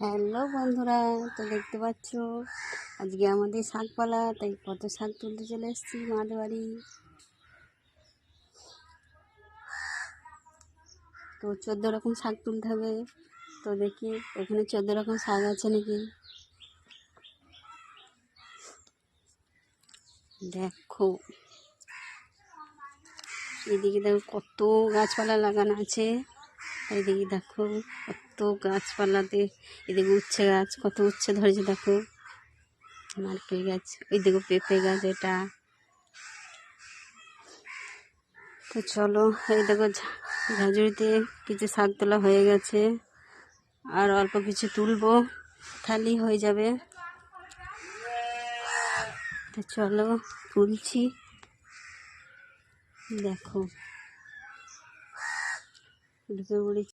Hello বন্ধুরা, তো দেখতে পাচ্ছ, আজকে আমাদের শাকপালা, তাই কত শাক তুলতে চলে এসেছি মাদের বাড়ি তো চোদ্দ রকম শাক তুলতে হবে, তো দেখি এখানে চোদ্দ রকম শাক আছে নাকি। দেখো, এদিকে দেখো কত গাছপালা লাগানো আছে। এদিকে দেখো কত গাছপালাতে এদিকে উচ্ছে গাছ, কত উচ্ছে ধরেছে দেখো। নারকেল গাছ ওই দেখো পেঁপে গাছ এটা। তো চলো, এই দেখো ঝাঁঝুড়িতে কিছু শাক তোলা হয়ে গেছে। আর অল্প কিছু তুলবো থালি হয়ে যাবে। তো চলো, তুলছি। দেখো। Diseuli.